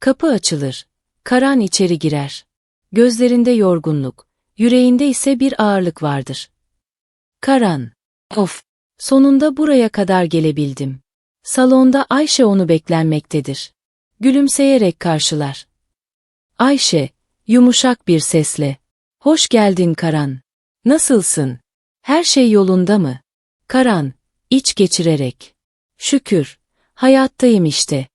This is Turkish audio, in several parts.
Kapı açılır. Karan içeri girer. Gözlerinde yorgunluk, yüreğinde ise bir ağırlık vardır. Karan. Of. Sonunda buraya kadar gelebildim. Salonda Ayşe onu beklenmektedir. Gülümseyerek karşılar. Ayşe, yumuşak bir sesle. Hoş geldin Karan. Nasılsın? Her şey yolunda mı? Karan, iç geçirerek. Şükür, hayattayım işte.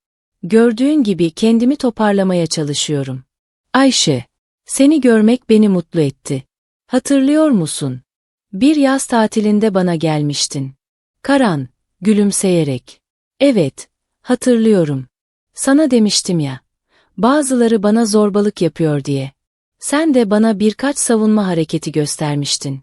Gördüğün gibi kendimi toparlamaya çalışıyorum. Ayşe, seni görmek beni mutlu etti. Hatırlıyor musun? Bir yaz tatilinde bana gelmiştin. Karan, gülümseyerek. Evet, hatırlıyorum. Sana demiştim ya. Bazıları bana zorbalık yapıyor diye. Sen de bana birkaç savunma hareketi göstermiştin.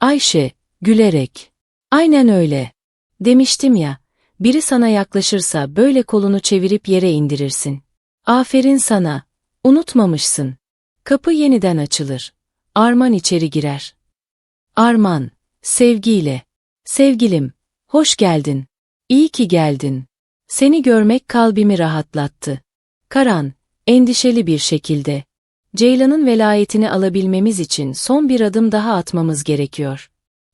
Ayşe, gülerek. Aynen öyle. Demiştim ya, biri sana yaklaşırsa böyle kolunu çevirip yere indirirsin. Aferin sana, unutmamışsın. Kapı yeniden açılır. Arman içeri girer. Arman, sevgiyle. Sevgilim, hoş geldin. İyi ki geldin. Seni görmek kalbimi rahatlattı. Karan, endişeli bir şekilde. Ceylan'ın velayetini alabilmemiz için son bir adım daha atmamız gerekiyor.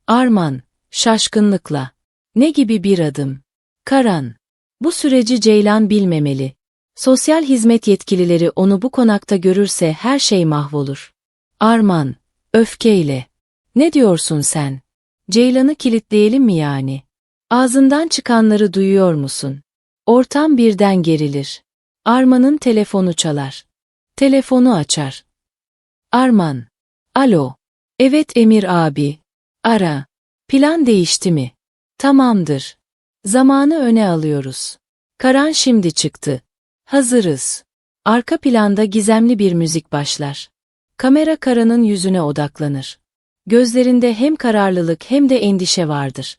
Arman, şaşkınlıkla. Ne gibi bir adım? Karan, bu süreci Ceylan bilmemeli. Sosyal hizmet yetkilileri onu bu konakta görürse her şey mahvolur. Arman, öfkeyle. Ne diyorsun sen? Ceylan'ı kilitleyelim mi yani? Ağzından çıkanları duyuyor musun? Ortam birden gerilir. Arman'ın telefonu çalar. Telefonu açar. Arman. Alo. Evet Emir abi. Ara. Plan değişti mi? Tamamdır. Zamanı öne alıyoruz. Karan şimdi çıktı. Hazırız. Arka planda gizemli bir müzik başlar. Kamera Karan'ın yüzüne odaklanır. Gözlerinde hem kararlılık hem de endişe vardır.